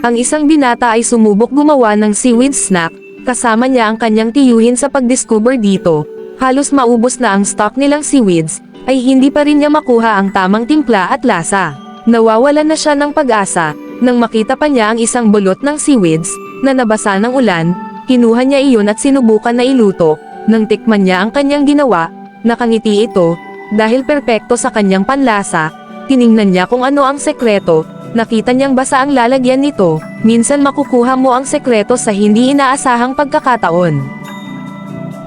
Ang isang binata ay sumubok gumawa ng seaweed snack, kasama niya ang kanyang tiyuhin sa pagdiscover dito. Halos maubos na ang stock nilang seaweeds, ay hindi pa rin niya makuha ang tamang timpla at lasa. Nawawalan na siya ng pag-asa, nang makita pa niya ang isang bulot ng seaweeds, na nabasa ng ulan, kinuha niya iyon at sinubukan na iluto, nang tikman niya ang kanyang ginawa, nakangiti ito, dahil perpekto sa kanyang panlasa, tiningnan niya kung ano ang sekreto, nakita niyang basa ang lalagyan nito, minsan makukuha mo ang sekreto sa hindi inaasahang pagkakataon.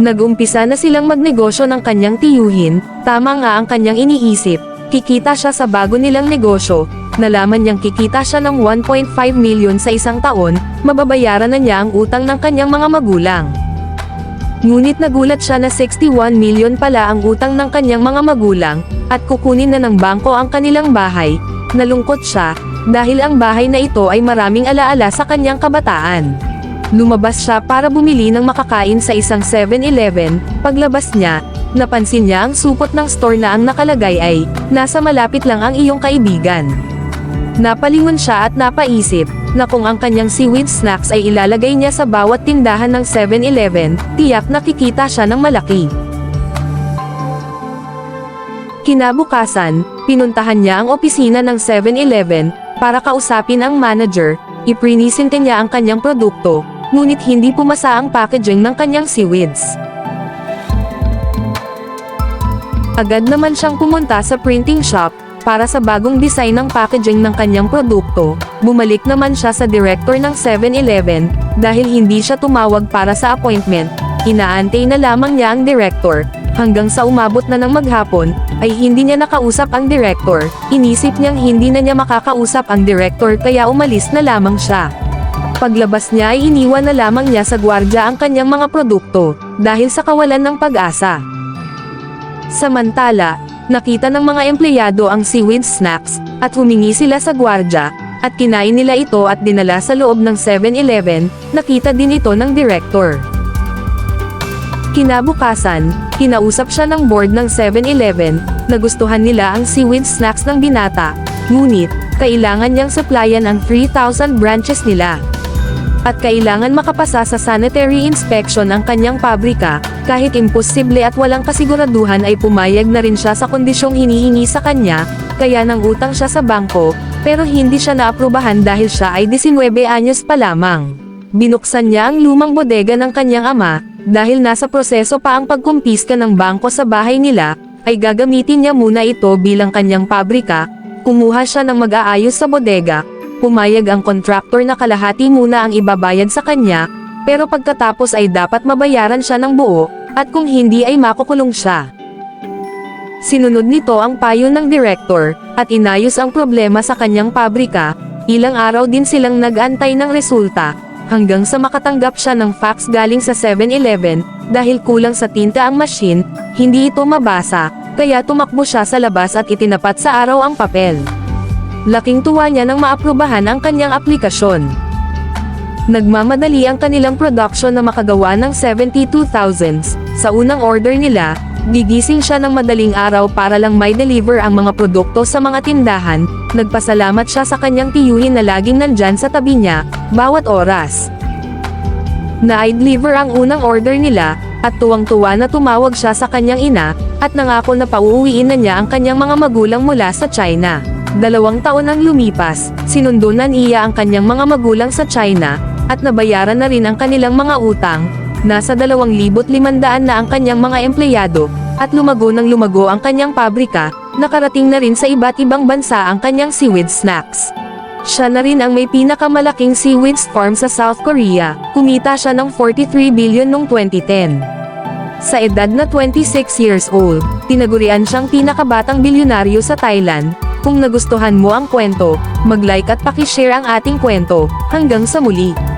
Nagumpisa na silang magnegosyo ng kanyang tiyuhin, tama nga ang kanyang iniisip, kikita siya sa bago nilang negosyo, nalaman niyang kikita siya ng 1.5 million sa isang taon, mababayaran na niya ang utang ng kanyang mga magulang. Ngunit nagulat siya na 61 million pala ang utang ng kanyang mga magulang, at kukunin na ng bangko ang kanilang bahay. Nalungkot siya, dahil ang bahay na ito ay maraming alaala sa kanyang kabataan. Lumabas siya para bumili ng makakain sa isang 7-Eleven, paglabas niya, napansin niya ang supot ng store na ang nakalagay ay, nasa malapit lang ang iyong kaibigan. Napalingon siya at napaisip, na kung ang kanyang seaweed snacks ay ilalagay niya sa bawat tindahan ng 7-Eleven, tiyak nakikita siya ng malaki. Kinabukasan, pinuntahan niya ang opisina ng 7-Eleven, para kausapin ang manager, iprinisinte niya ang kanyang produkto, ngunit hindi pumasa ang packaging ng kanyang seaweeds. Agad naman siyang pumunta sa printing shop, para sa bagong design ng packaging ng kanyang produkto, bumalik naman siya sa director ng 7-Eleven, dahil hindi siya tumawag para sa appointment, inaantay na lamang niya ang director, hanggang sa umabot na ng maghapon, ay hindi niya nakausap ang director, inisip niyang hindi na niya makakausap ang director kaya umalis na lamang siya. Paglabas niya ay iniwan na lamang niya sa gwardya ang kanyang mga produkto, dahil sa kawalan ng pag-asa. Samantala, nakita ng mga empleyado ang seaweed snacks, at humingi sila sa gwardya, at kinain nila ito at dinala sa loob ng 7-Eleven, nakita din ito ng director. Kinabukasan, kinausap siya ng board ng 7-Eleven, nagustuhan nila ang seaweed snacks ng binata, ngunit, kailangan niyang supplyan ang 3,000 branches nila. At kailangan makapasa sa sanitary inspection ang kanyang pabrika, kahit imposible at walang kasiguraduhan ay pumayag na rin siya sa kondisyong hinihingi sa kanya, kaya nang utang siya sa bangko, pero hindi siya naaprubahan dahil siya ay 19 anyos pa lamang. Binuksan niya ang lumang bodega ng kanyang ama, dahil nasa proseso pa ang pagkumpiska ng bangko sa bahay nila, ay gagamitin niya muna ito bilang kanyang pabrika, kumuha siya ng mag-aayos sa bodega, pumayag ang kontraktor na kalahati muna ang ibabayad sa kanya, pero pagkatapos ay dapat mabayaran siya ng buo, at kung hindi ay makukulong siya. Sinunod nito ang payo ng director, at inayos ang problema sa kanyang pabrika, ilang araw din silang nag-antay ng resulta, hanggang sa makatanggap siya ng fax galing sa 7-Eleven, dahil kulang sa tinta ang machine, hindi ito mabasa, kaya tumakbo siya sa labas at itinapat sa araw ang papel. Laking tuwa niya nang maaprubahan ang kanyang aplikasyon. Nagmamadali ang kanilang production na makagawa ng 72,000s. Sa unang order nila, gigising siya ng madaling araw para lang may deliver ang mga produkto sa mga tindahan, nagpasalamat siya sa kanyang tiyuhin na laging nandyan sa tabi niya, bawat oras. Na-deliver ang unang order nila, at tuwang-tuwa na tumawag siya sa kanyang ina, at nangako na pauuwiin na niya ang kanyang mga magulang mula sa China. Dalawang taon ang lumipas, sinundo na niya ang kanyang mga magulang sa China, at nabayaran na rin ang kanilang mga utang, nasa 2,500 na ang kanyang mga empleyado, at lumago ng lumago ang kanyang pabrika, nakarating na rin sa iba't ibang bansa ang kanyang seaweed snacks. Siya na rin ang may pinakamalaking seaweed farm sa South Korea, kumita siya ng 43 billion noong 2010. Sa edad na 26 years old, tinagurian siyang pinakabatang bilyonaryo sa Thailand. Kung nagustuhan mo ang kwento, mag-like at pakishare ang ating kwento. Hanggang sa muli!